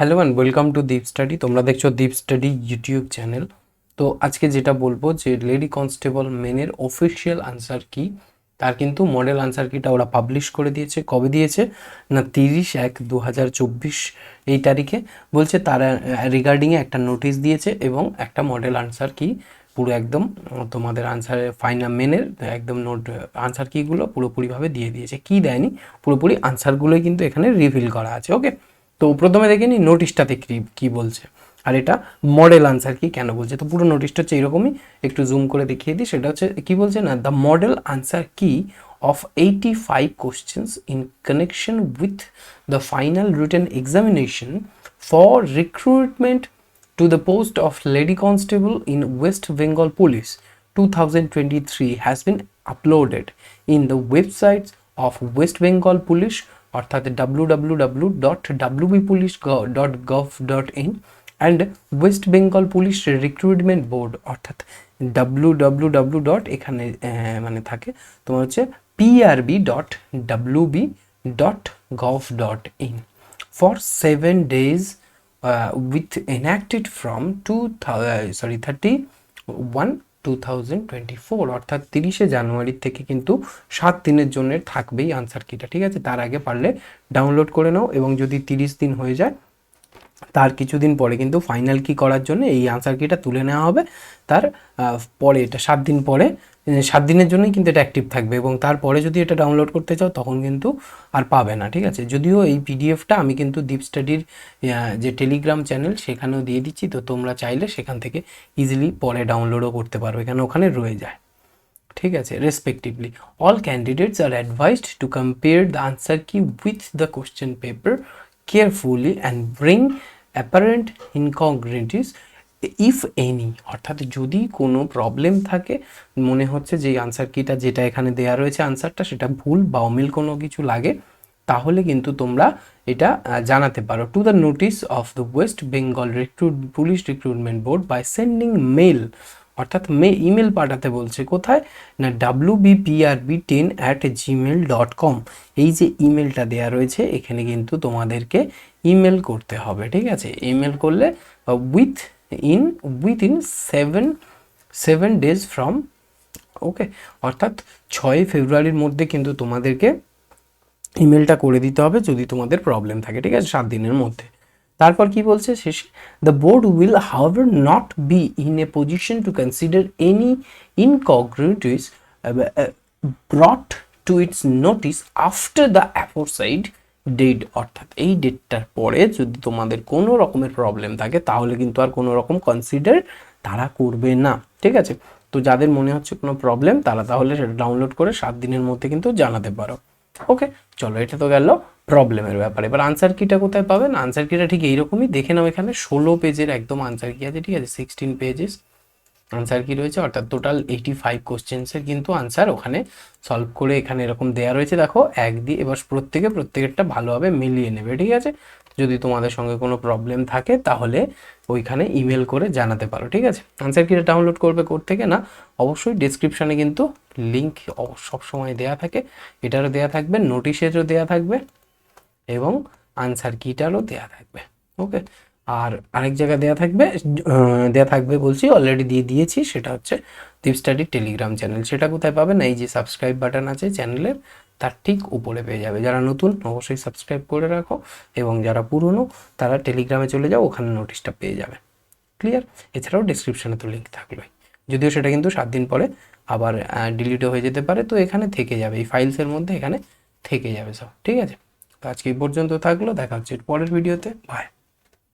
Hello and welcome to Deep study তোমরা দেখছ দীপ study YouTube channel তো আজকে যেটা বলব যে লেডি কনস্টেবল মেনের অফিসিয়াল আনসার কি, তার কিন্তু মডেল আনসার কিটা ওরা পাবলিশ করে দিয়েছে। কবে দিয়েছে? না, তিরিশ এক দু হাজার চব্বিশ এই তারিখে। বলছে তারা রিগার্ডিংয়ে একটা নোটিশ দিয়েছে এবং একটা মডেল আনসার কি, পুরো একদম তোমাদের আনসার ফাইনাল মেনের একদম নোট আনসার কিগুলো পুরোপুরিভাবে দিয়ে দিয়েছে। কি দেয়নি? পুরোপুরি আনসারগুলোই কিন্তু এখানে রিভিল করা আছে ওকে তো প্রথমে দেখে নিই নোটিশটাতে কি বলছে। আর এটা মডেল আনসার কি কেন বলছে? তো পুরো নোটিশটা হচ্ছে এরকমই। একটু জুম করে দেখিয়ে দিই। সেটা হচ্ছে কি বলছে না the model answer key of eighty five questions in connection with the final written examination for recruitment to the post of Lady Constable in West Bengal Police 2023 has been uploaded in the websites of West Bengal Police অর্থাৎ W W W dot WB police dot gov dot in and West Bengal police recruitment board অর্থাৎ W W W dot এখানে মানে থাকে, তোমার হচ্ছে PRB dot WB dot gov dot in for seven days with enacted from two sorry thirty one 2000 sorry 31 2024 অর্থাৎ তিরিশে জানুয়ারি থেকে কিন্তু সাত দিনের জন্য থাকবেই আনসার কিটা ঠিক আছে? তার আগে পারলে ডাউনলোড করে নাও এবং যদি তিরিশ দিন হয়ে যায় তার কিছুদিন পরে কিন্তু ফাইনাল কি করার জন্য এই আনসার কিটা তুলে নেওয়া হবে। তার পরে এটা সাত দিন পরে সাত দিনের জন্যই কিন্তু এটা অ্যাক্টিভ থাকবে এবং তারপরে যদি এটা ডাউনলোড করতে চাও তখন কিন্তু আর পাবে না, ঠিক আছে? যদিও এই পিডিএফটা আমি কিন্তু দীপ স্টাডির যে টেলিগ্রাম চ্যানেল সেখানেও দিয়ে দিচ্ছি, তো তোমরা চাইলে সেখান থেকে ইজিলি পরে ডাউনলোডও করতে পারবে এখানে ওখানে রয়ে যায়, ঠিক আছে? Respectively all candidates are advised to compare the answer key with the question paper carefully and bring apparent incongruities if any অর্থাৎ যদি কোনো প্রবলেম থাকে, মনে হচ্ছে যে আনসার কিটা যেটা এখানে দেওয়া রয়েছে আনসারটা সেটা ভুল বা অমিল কোনো কিছু লাগে, তাহলে কিন্তু তোমরা এটা জানাতে পারো। To the notice of the West Bengal recruit police recruitment board by sending mail অর্থাৎ মে ইমেল পাঠাতে বলছে, কোথায়? না W BPRB ten at Gmail dot com এই যে ইমেলটা দেওয়া রয়েছে, এখানে কিন্তু তোমাদেরকে ইমেল করতে হবে, ঠিক আছে? ইমেল করলে within within seven seven days from okay অর্থাৎ ছয় ফেব্রুয়ারির মধ্যে কিন্তু তোমাদেরকে ইমেলটা করে দিতে হবে যদি তোমাদের প্রবলেম থাকে, ঠিক আছে? সাত দিনের মধ্যে। তারপর কি বলছে শেষে? The board will however not be in a position to consider any incongruities brought to its notice after the aforesaid date অর্থাৎ এই ডেটটার পরে যদি তোমাদের কোনো রকমের প্রবলেম থাকে, তাহলে কিন্তু আর কোনো রকম কনসিডার তারা করবে না। ঠিক আছে? তো যাদের মনে হচ্ছে কোনো প্রবলেম তারা তাহলে সেটা ডাউনলোড করে সাত দিনের মধ্যে কিন্তু জানাতে পারো। ওকে চলো, এটা তো গেল প্রবলেমের ব্যাপারে। এবার আনসার কিটা কোথায় পাবেন? আনসার কিটা ঠিক এইরকমই, দেখে নাও এখানে ষোলো পেজের একদম আনসার কি আছে, ঠিক আছে? সিক্সটিন পেজেস আনসার কি রয়েছে, অর্থাৎ টোটাল এইটি ফাইভ কোশ্চেন্সের কিন্তু আনসার ওখানে সলভ করে এখানে এরকম দেয়া রয়েছে। দেখো, এক দিয়ে, এবার প্রত্যেকে প্রত্যেকেরটা ভালোভাবে মিলিয়ে নেবে, ঠিক আছে? যদি তোমাদের সঙ্গে কোনো প্রবলেম থাকে, তাহলে ওইখানে ইমেল করে জানাতে পারো, ঠিক আছে? আনসার কিটা ডাউনলোড করবে কোর থেকে না, অবশ্যই ডিসক্রিপশানে কিন্তু লিঙ্ক সবসময় দেয়া থাকে। এটারও দেয়া থাকবে নোটিশেরও দেয়া থাকবে এবং আনসার কিটারও দেয়া থাকবে ওকে আর আরেক জায়গায় দেওয়া থাকবে দেয়া থাকবে বলছি অলরেডি দিয়ে দিয়েছি, সেটা হচ্ছে দীপ স্টাডি টেলিগ্রাম চ্যানেল সেটা কোথায় পাবেন? এই যে সাবস্ক্রাইব বাটন আছে চ্যানেলের তার ঠিক উপরে পেয়ে যাবে। যারা নতুন, অবশ্যই সাবস্ক্রাইব করে রাখো এবং যারা পুরনো, তারা টেলিগ্রামে চলে যাও, ওখানে নোটিশটা পেয়ে যাবে। ক্লিয়ার এছাড়াও ডিসক্রিপশানে তো লিঙ্ক থাকলোই। যদিও সেটা কিন্তু সাত দিন পরে আবার ডিলিটও হয়ে যেতে পারে, তো এখানে থেকে যাবে। এই ফাইলসের মধ্যে এখানে থেকে যাবে সব। ঠিক আছে? তো আজকে এই পর্যন্ত থাকল। দেখা হচ্ছে পরের ভিডিওতে বাই